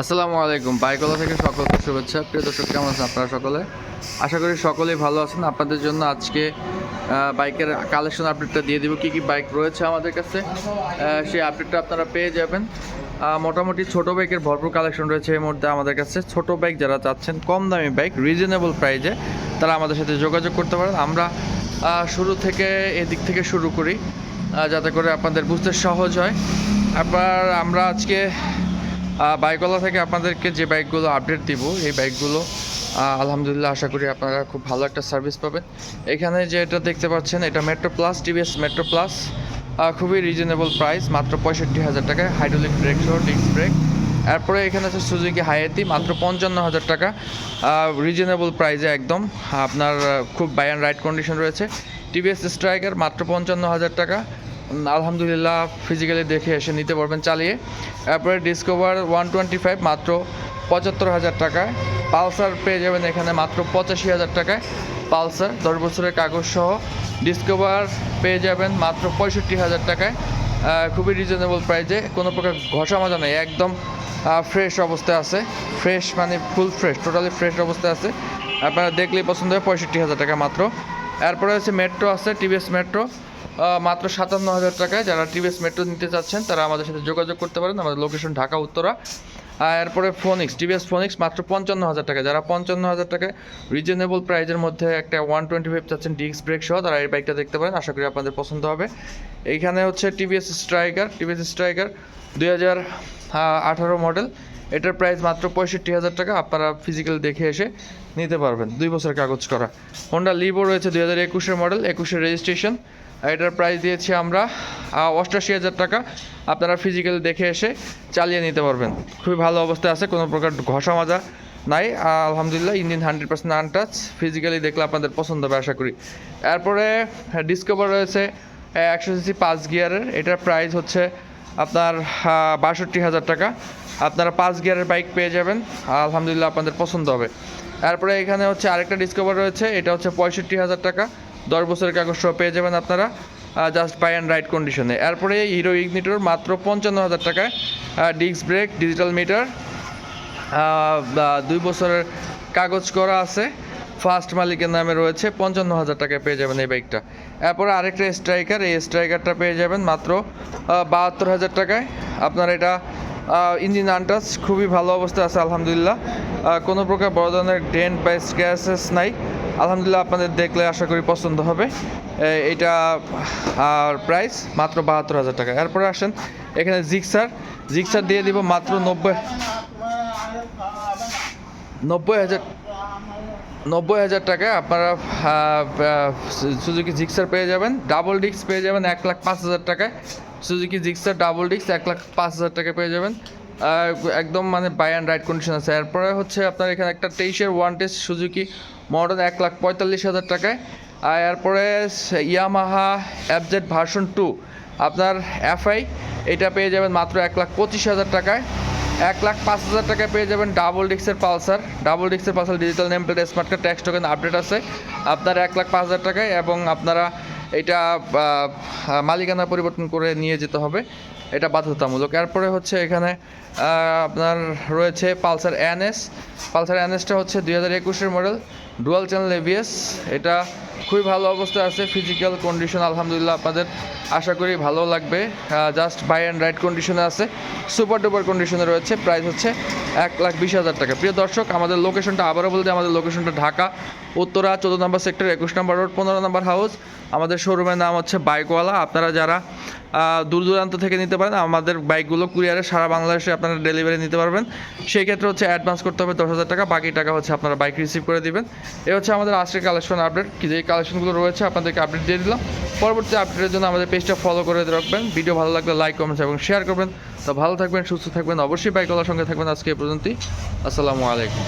আসসালামু আলাইকুম বাইকলা থেকে সকলকে শুভেচ্ছা। প্রিয় দর্শক, কেমন আছেন আপনারা সকলে? আশা করি সকলেই ভালো আছেন। আপনাদের জন্য আজকে বাইকের কালেকশন আপডেটটা দিয়ে দিব। কী কী বাইক রয়েছে আমাদের কাছে? সেই আপডেটটা আপনারা পেয়ে যাবেন। মোটামুটি ছোট বাইকের ভরপুর কালেকশন রয়েছে এই মুহূর্তে আমাদের কাছে। ছোট বাইক যারা চাচ্ছেন, কম দামি বাইক রিজনেবল প্রাইজে তারা আমাদের সাথে যোগাযোগ করতে পারেন। আমরা শুরু থেকে এদিক থেকে শুরু করি যাতে করে আপনাদের বুঝতে সহজ হয়। আবার আমরা আজকে বাইকওয়ালা থেকে আপনাদেরকে যে বাইকগুলো আপডেট দিব, এই বাইকগুলো আলহামদুলিল্লাহ আশা করি আপনারা খুব ভালো একটা সার্ভিস পাবেন। এখানে যেটা দেখতে পাচ্ছেন, এটা metro plus TVS metro plus খুবই রিজনেবল প্রাইস মাত্র পঁয়ষট্টি হাজার টাকায় হাইড্রোলিক ব্রেক সহ ডিস্ক ব্রেক এরপরে এখানে আছে সুজুকি হায়াতি মাত্র পঞ্চান্ন হাজার টাকা। রিজনেবল প্রাইসে একদম, আপনার খুব বাই অ্যান্ড রাইড কন্ডিশন রয়েছে। টিভিএস স্ট্রাইকার মাত্র পঞ্চান্ন হাজার টাকা। আলহামদুলিল্লাহ ফিজিক্যালি দেখে এসে নিতে পারবেন চালিয়ে। এরপরে ডিসকভার ওয়ান টোয়েন্টি ফাইভ মাত্র পঁচাত্তর হাজার টাকায় পালসার পেয়ে যাবেন এখানে মাত্র পঁচাশি হাজার টাকায়। পালসার দশ বছরের কাগজ সহ। ডিসকভার পেয়ে যাবেন মাত্র পঁয়ষট্টি হাজার টাকায়। খুবই রিজনেবল প্রাইজে কোনো প্রকার ঘষা মাজা নেই, একদম ফ্রেশ অবস্থায় আছে। ফ্রেশ মানে ফুল ফ্রেশ টোটালি ফ্রেশ অবস্থায় আছে। আপনারা দেখলেই পছন্দ হয়, পঁয়ষট্টি হাজার টাকা মাত্র। এরপরে হচ্ছে মেট্রো আছে টিভিএস মেট্রো মাত্র সাতান্ন হাজার টাকায়। যারা টিভিএস মেট্রো নিতে চাচ্ছেন, তারা আমাদের সাথে যোগাযোগ করতে পারেন। আমাদের লোকেশন ঢাকা, উত্তরা। আর এরপরে ফোনিক্স টিভিএস ফোনিক্স মাত্র পঞ্চান্ন হাজার টাকা যারা পঞ্চান্ন হাজার টাকায় রিজনেবল প্রাইজের মধ্যে একটা ওয়ান টোয়েন্টি ফাইভ চাচ্ছেন ডিস্ক ব্রেক সহ, তারা এই বাইকটা দেখতে পারেন। আশা করি আপনাদের পছন্দ হবে। এইখানে হচ্ছে টিভিএস স্ট্রাইকার টিভিএস স্ট্রাইকার দুই হাজার আঠারো মডেল এটার প্রাইস মাত্র পঁয়ষট্টি হাজার টাকা। আপনারা ফিজিক্যাল দেখে এসে নিতে পারবেন। দুই বছর কাগজ করা। হোন্ডা লিভো রয়েছে দুই হাজার একুশের মডেল একুশের রেজিস্ট্রেশন এটার প্রাইস দিয়েছি আমরা অষ্টাশি হাজার টাকা। আপনারা ফিজিক্যাল দেখে এসে চালিয়ে নিতে পারবেন। খুবই ভালো অবস্থায় আছে, কোনো প্রকার ঘষা মাজা নাই। আলহামদুলিল্লাহ engine hundred percent untouch physically দেখলে আপনাদের পছন্দ হবে, আশা করি। এরপরে ডিসকভার রয়েছে একশো সিসি পাঁচ গিয়ারের এটার প্রাইস হচ্ছে আপনার বাষট্টি হাজার টাকা। আপনারা পাঁচ গিয়ারের বাইক পেয়ে যাবেন। আলহামদুলিল্লাহ আপনাদের পছন্দ হবে। তারপরে এখানে হচ্ছে আরেকটা ডিসকভার রয়েছে, এটা হচ্ছে পঁয়ষট্টি হাজার টাকা। দশ বছরের কাগজ সহ পেয়ে যাবেন আপনারা জাস্ট বাই অ্যান্ড রাইড কন্ডিশনে এরপরে হিরো ইগনিটর মাত্র পঞ্চান্ন হাজার টাকায় ডিস্ক ব্রেক ডিজিটাল মিটার দুই বছরের কাগজ করা আছে। ফার্স্ট মালিকের নামে রয়েছে, পঞ্চান্ন হাজার টাকায় পেয়ে যাবেন এই বাইকটা এরপরে আরেকটা স্ট্রাইকার এই স্ট্রাইকারটা পেয়ে যাবেন মাত্র বাহাত্তর হাজার টাকায়। আপনার এটা ইঞ্জিন আনটাচ, খুবই ভালো অবস্থা আছে, আলহামদুলিল্লাহ। কোনো প্রকার বড় ধরনের ডেন্ট বা স্ক্র্যাচেস নাই। আলহামদুলিল্লাহ আপনাদের দেখলে আশা করি পছন্দ হবে। এটা আর প্রাইস মাত্র বাহাত্তর হাজার টাকা। এরপরে আসেন, এখানে জিক্সার জিক্সার দিয়ে দিব মাত্র নব্বই নব্বই হাজার নব্বই হাজার টাকায় আপনারা সুজুকি জিক্সার পেয়ে যাবেন। ডাবল ডিস্ক পেয়ে যাবেন এক লাখ পাঁচ হাজার টাকায়। সুজুকি জিক্সার ডাবল ডিস্ক এক লাখ পাঁচ হাজার টাকা পেয়ে যাবেন। একদম মানে বাই অ্যান্ড রাইড কন্ডিশন আছে। এরপরে হচ্ছে আপনার এখানে একটা তেইশের ওয়ান টেস্ট সুজুকি মডেল এক লাখ পঁয়তাল্লিশ হাজার টাকায়। আর এরপরে ইয়ামাহা অ্যাবজেড ভার্সন টু আপনার এফআই এটা পেয়ে যাবেন মাত্র এক লাখ পঁচিশ হাজার টাকায়। এক লাখ পাঁচ হাজার টাকায় পেয়ে যাবেন ডাবল ডিক্সের Pulsar. Double ডিক্সের Pulsar digital name plate smart card tax token update আছে। আপনার এক লাখ পাঁচ হাজার টাকায় এবং আপনারা এটা মালিকানা পরিবর্তন করে নিয়ে যেতে হবে। এটা বাধ্যতামূলক। এরপরে হচ্ছে এখানে আপনার রয়েছে পালসার এনএস। পালসার এনএসটা হচ্ছে দুই হাজার একুশের মডেল, ডুয়াল চ্যানেল এভিএস। এটা খুবই ভালো অবস্থা আছে ফিজিক্যাল কন্ডিশন আলহামদুলিল্লাহ আপনাদের আশা করি ভালো লাগবে। জাস্ট বাই অ্যান্ড রাইড কন্ডিশনে আছে সুপার ডুপার কন্ডিশনে রয়েছে প্রাইস হচ্ছে এক লাখ বিশ হাজার টাকা। প্রিয় দর্শক, আমাদের লোকেশনটা আবারও বলতে আমাদের লোকেশনটা ঢাকা, উত্তরা, চোদ্দ নম্বর সেক্টর একুশ নম্বর রোড পনেরো নম্বর হাউস আমাদের শোরুমের নাম হচ্ছে বাইকওয়ালা। আপনারা যারা দূর দূরান্ত থেকে নিতে পারেন। আমাদের বাইকগুলো কুরিয়ারে সারা বাংলাদেশে আপনারা ডেলিভারি নিতে পারবেন। সেই ক্ষেত্রে হচ্ছে অ্যাডভান্স করতে হবে দশ হাজার টাকা, বাকি টাকা হচ্ছে আপনারা বাইক রিসিভ করে দিবেন। এ হচ্ছে আমাদের আজকের কালেকশন আপডেট যে কালেকশনগুলো রয়েছে আপনাদেরকে আপডেট দিয়ে দিলাম। পরবর্তী আপডেটের জন্য আমাদের পেজটা ফলো করে রাখবেন। ভিডিও ভালো লাগলে লাইক কমেন্টস এবং শেয়ার করবেন। তো ভালো থাকবেন, সুস্থ থাকবেন। অবশ্যই বাইকওয়ালার সঙ্গে থাকবেন আজকে এই পর্যন্তই। আসসালামু আলাইকুম।